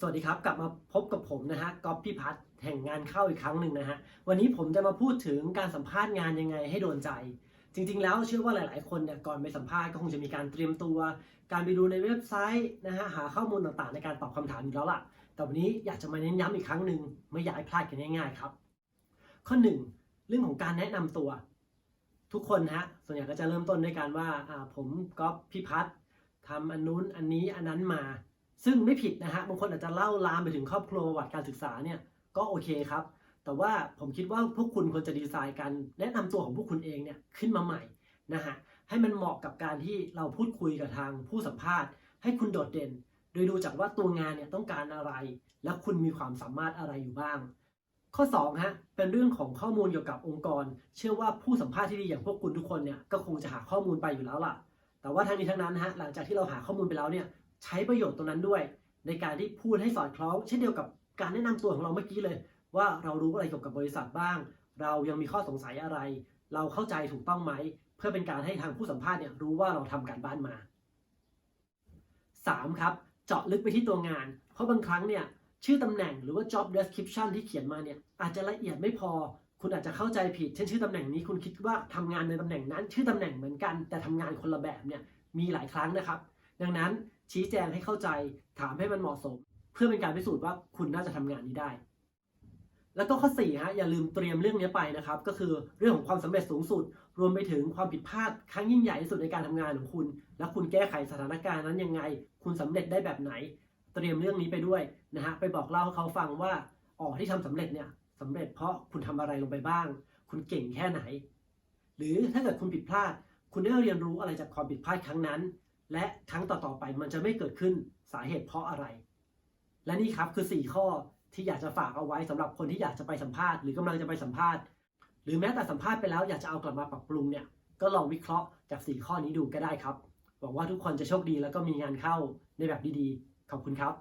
สวัสดีครับ กลับมาพบกับผมนะฮะก๊อฟพี่พัฒน์แห่งงานเข้าอีกครั้งหนึ่งนะฮะวันนี้ผมจะมาพูดถึงการสัมภาษณ์งานยังไงให้โดนใจ จริง ๆ แล้วเชื่อว่าหลาย ๆ คนเนี่ยก่อนไปสัมภาษณ์ก็คงจะมีการเตรียมตัว การไปดูในเว็บไซต์นะฮะหาข้อมูลต่างๆ ในการตอบคำถามอยู่แล้วล่ะ แต่วันนี้อยากจะมาเน้นย้ำอีกครั้งหนึ่งไม่อยากให้พลาดกันง่ายๆครับ ข้อหนึ่งเรื่องของการแนะนำตัว ทุกคนฮะส่วนใหญ่ก็จะเริ่มต้นด้วยการว่าผมก๊อฟพี่พัฒน์ทำอันนู้นอันนี้อันนั้นมา ซึ่งไม่ผิดนะฮะบางคนอาจจะเล่าลามไปถึงครอบครัวประวัติการศึกษาเนี่ยก็โอเคครับ แต่ว่าผมคิดว่าพวกคุณควรจะดีไซน์การแนะนำตัวของพวกคุณเองเนี่ยขึ้นมาใหม่นะฮะให้มันเหมาะกับการที่เราพูดคุยกับทางผู้สัมภาษณ์ ให้คุณโดดเด่น โดยดูจากว่าตัวงานเนี่ยต้องการอะไร และคุณมีความสามารถอะไรอยู่บ้าง ข้อ2ฮะเป็นเรื่องของข้อมูลเกี่ยวกับองค์กร เชื่อว่าผู้สัมภาษณ์ที่ดีอย่างพวกคุณทุกคนเนี่ยก็คงจะหาข้อมูลไปอยู่แล้วล่ะ แต่ว่าทั้งนี้ทั้งนั้นฮะหลังจากที่เราหาข้อมูลไปแล้วเนี่ย ใช้ประโยชน์ตรงนั้นด้วย ในการที่พูดให้สอดคล้อง เช่นเดียวกับการแนะนำตัวของเราเมื่อกี้เลย ว่าเรารู้อะไรเกี่ยวกับบริษัทบ้าง เรายังมีข้อสงสัยอะไร เราเข้าใจถูกต้องไหม เพื่อเป็นการให้ทางผู้สัมภาษณ์เนี่ยรู้ว่าเราทำการบ้านมา 3. ครับ เจาะลึกไปที่ตัวงาน เพราะบางครั้งเนี่ยชื่อตำแหน่งหรือว่า job description ที่เขียนมาเนี่ยอาจจะละเอียดไม่พอ คุณอาจจะเข้าใจผิด เช่นชื่อตำแหน่งนี้คุณคิดว่าทำงานในตำแหน่งนั้น ชื่อตำแหน่งเหมือนกัน แต่ทำงานคนละแบบเนี่ยมีหลายครั้งนะครับ ดังนั้น ชี้แจงให้เข้าใจถามให้มันเหมาะสม เพื่อเป็นการพิสูจน์ว่าคุณน่าจะทำงานนี้ได้ แล้วก็ข้อ4ฮะอย่าลืมเตรียมเรื่องนี้ไปนะครับ ก็คือเรื่องของความสำเร็จสูงสุด รวมไปถึงความผิดพลาดครั้งยิ่งใหญ่ที่สุดในการทำงานของคุณ และคุณแก้ไขสถานการณ์นั้นยังไง คุณสำเร็จได้แบบไหน เตรียมเรื่องนี้ไปด้วยนะฮะไปบอกเล่าให้เขาฟังว่าอ๋อที่ทำสำเร็จเนี่ยสำเร็จเพราะคุณทำอะไรลงไปบ้าง คุณเก่งแค่ไหน หรือถ้าเกิดคุณผิดพลาด คุณได้เรียนรู้อะไรจากความผิดพลาดครั้งนั้น และครั้งต่อๆไปมันจะไม่เกิดขึ้นสาเหตุเพราะอะไร และนี่ครับคือ 4 ข้อที่อยากจะฝากเอาไว้สำหรับคนที่อยากจะไปสัมภาษณ์หรือกำลังจะไปสัมภาษณ์ หรือแม้แต่สัมภาษณ์ไปแล้วอยากจะเอากลับมาปรับปรุงเนี่ยก็ลองวิเคราะห์จาก 4 ข้อนี้ดูก็ได้ครับ หวังว่าทุกคนจะโชคดีแล้วก็มีงานเข้าในแบบดีๆ ขอบคุณครับ